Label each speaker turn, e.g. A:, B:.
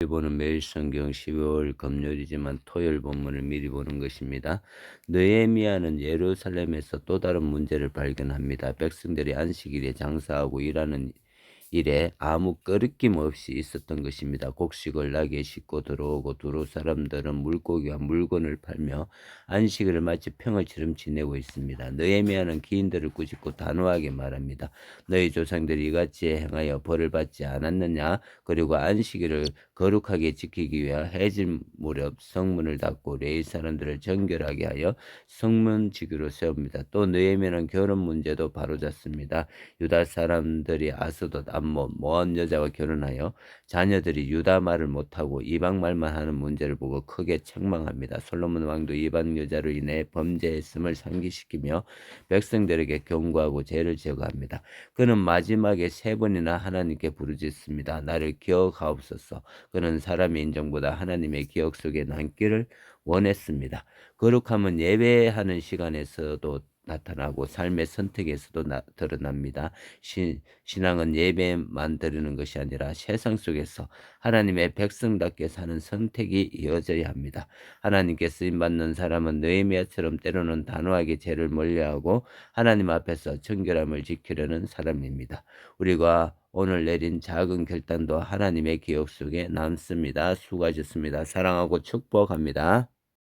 A: 보는 매일 성경 12월 금요일이지만 토요일 본문을 미리 보는 것입니다. 느헤미야는 예루살렘에서 또 다른 문제를 발견합니다. 백성들이 안식일에 장사하고 일하는 일에 아무 꺼리낌 없이 있었던 것입니다. 곡식을 나게 싣고 들어오고 두루 사람들은 물고기와 물건을 팔며 안식일을 마치 평화처럼 지내고 있습니다. 느헤미야는 기인들을 꾸짖고 단호하게 말합니다. 너희 조상들이 이같이 행하여 벌을 받지 않았느냐? 그리고 안식일을 거룩하게 지키기 위해 해질 무렵 성문을 닫고 레이 사람들을 정결하게 하여 성문 지기로 세웁니다. 또 느헤미야는 결혼 문제도 바로잡습니다. 유다 사람들이 아스돗 암몬 모압 여자와 결혼하여 자녀들이 유다 말을 못하고 이방 말만 하는 문제를 보고 크게 책망합니다. 솔로몬 왕도 이방 여자로 인해 범죄했음을 상기시키며 백성들에게 경고하고 죄를 제거합니다. 그는 마지막에 세 번이나 하나님께 부르짖습니다. 나를 기억하옵소서. 그는 사람의 인정보다 하나님의 기억 속에 남기를 원했습니다. 거룩함은 예배하는 시간에서도 나타나고 삶의 선택에서도 나, 드러납니다. 신, 신앙은 예배만 드리는 것이 아니라 세상 속에서 하나님의 백성답게 사는 선택이 이어져야 합니다. 하나님께 쓰임 받는 사람은 느헤미야처럼 때로는 단호하게 죄를 멀리하고 하나님 앞에서 정결함을 지키려는 사람입니다. 우리가 오늘 내린 작은 결단도 하나님의 기억 속에 남습니다. 수고하셨습니다. 사랑하고 축복합니다.